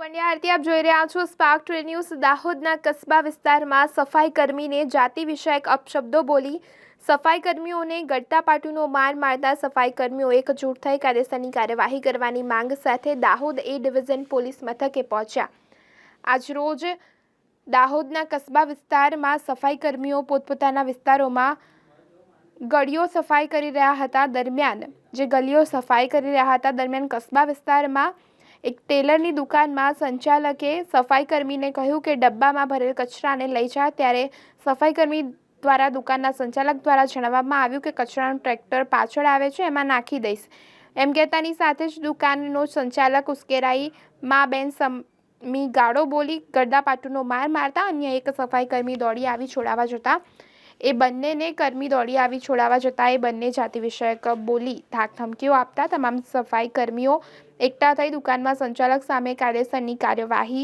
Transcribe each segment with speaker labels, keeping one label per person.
Speaker 1: પંડ્યા, આરતી આપ જોઈ રહ્યા છો સ્પાર્ક ટુડે ન્યૂઝ દાહોદના કસ્બા વિસ્તારમાં સફાઈ કર્મીને જાતિ વિષયક અપશબ્દો બોલી સફાઈ કર્મીઓને ગળતા પાટુનો માર મારતા સફાઈ કર્મીઓ એકજૂટ થઈ કાયદેસરની કાર્યવાહી કરવાની માંગ સાથે દાહોદ એ ડિવિઝન પોલીસ મથકે પહોંચ્યા. આજરોજ દાહોદના કસ્બા વિસ્તારમાં સફાઈ કર્મીઓ પોતપોતાના વિસ્તારોમાં ગળીઓ સફાઈ કરી રહ્યા હતા દરમિયાન. જે ગલીઓ સફાઈ કરી રહ્યા હતા દરમિયાન કસ્બા વિસ્તારમાં એક ટેલરની દુકાનમાં સંચાલકે સફાઈ કર્મીને કહ્યું કે ડબ્બામાં ભરેલ કચરાને લઈ જા, ત્યારે સફાઈ કર્મી દ્વારા દુકાનના સંચાલક દ્વારા જણાવવામાં આવ્યું કે કચરાનું ટ્રેક્ટર પાછળ આવે છે, એમાં નાખી દઈશ. એમ કહેતાની સાથે જ દુકાનનો સંચાલક ઉશ્કેરાઈ, મા બેન સમી ગાળો બોલી ગરદાપાટુનો માર મારતા અન્ય એક સફાઈ કર્મી દોડી આવી છોડાવવા જતા એ બંનેને કર્મી દોડી આવી છોડાવવા જતાં એ બંને જાતિ વિષયક બોલી ધાક ધમકીઓ આપતા તમામ સફાઈ કર્મીઓ એકઠા થઈ દુકાનમાં સંચાલક સામે કાયદેસરની કાર્યવાહી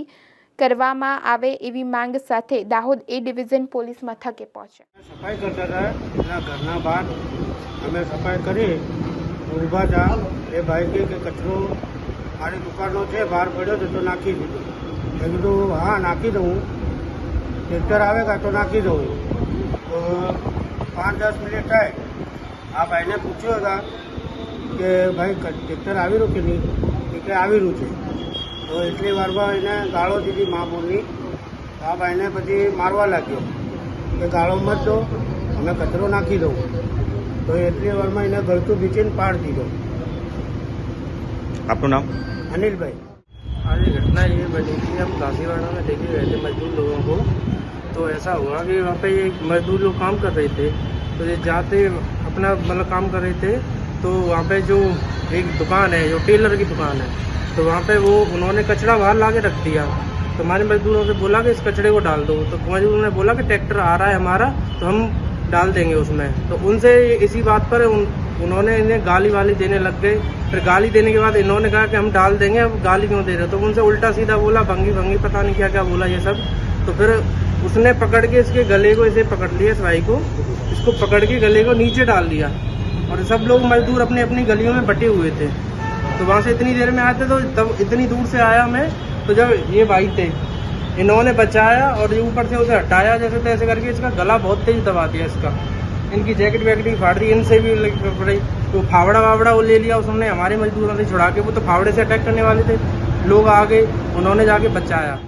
Speaker 1: કરવામાં આવે એવી માંગ સાથે દાહોદ એ ડિવિઝન પોલીસ મથકે પહોંચે
Speaker 2: સફાઈ કરતા હતા. એના ઘરના બહાર અમે સફાઈ કરી ઊભા હતા. એ ભાઈ કે કચરો મારી દુકાનનો છે, બહાર પડ્યો છે તો નાખી દીધો. મેં કીધું, હા, નાખી દઉં. ટ્રેક્ટર આવે કાં તો નાખી દઉં. તો પાંચ દસ મિનિટ થાય. આ ભાઈને પૂછ્યું હતા કે ભાઈ ટ્રેક્ટર આવી રહ્યું કે નહીં? એટલે આવી રહ્યું છે. તો એટલી વારમાં એને ગાળો દીધી મા બોલની આ ભાઈને પછી મારવા લાગ્યો કે ગાળો મત દો અમે કચરો નાખી દઉં. તો એટલી વારમાં એને ગળતું બીચીને પાડ દીધો.
Speaker 3: આપનું નામ?
Speaker 2: અનિલભાઈ.
Speaker 4: આની ઘટના એ બની કે આમ કાશીવાડામાં દેખી ગયા છે મજદૂર ऐसा हुआ कि वहाँ पे ये मजदूर लोग काम कर रहे थे तो ये जाते अपना मतलब काम कर रहे थे तो वहाँ पे जो एक दुकान है जो टेलर की दुकान है तो वहाँ पे वो उन्होंने कचरा बाहर ला के रख दिया। तो हमारे मजदूरों से बोला कि इस कचरे को डाल दो। तो मजदूरों ने बोला कि ट्रैक्टर आ रहा है हमारा तो हम डाल देंगे उसमें। तो उनसे इसी बात पर उन, उन्होंने इन्हें गाली वाली देने लग गए। फिर गाली देने के बाद इन्होंने कहा कि हम डाल देंगे अब गाली क्यों दे रहे हो? तो उनसे उल्टा सीधा बोला भंगी भंगी पता नहीं क्या क्या बोला ये सब। तो फिर उसने पकड़ के इसके गले को, इसे पकड़ लिया इस भाई को, इसको पकड़ के गले को नीचे डाल दिया। और सब लोग मजदूर अपनी अपनी गलियों में बटे हुए थे। तो वहाँ से इतनी देर में आए थे तो तब इतनी दूर से आया मैं तो जब ये भाई थे, इन्होंने बचाया और ये ऊपर से उसे हटाया, जैसे तैसे करके इसका गला बहुत तेज दबा दिया इसका। इनकी जैकेट वैकेट भी फाड़ दी, इनसे भी पड़ी। तो फावड़ा वावड़ा वो ले लिया उसने, हमारे मजदूरों से छुड़ा के, वो तो फावड़े से अटैक करने वाले थे। लोग आ गए, उन्होंने जाके बचाया।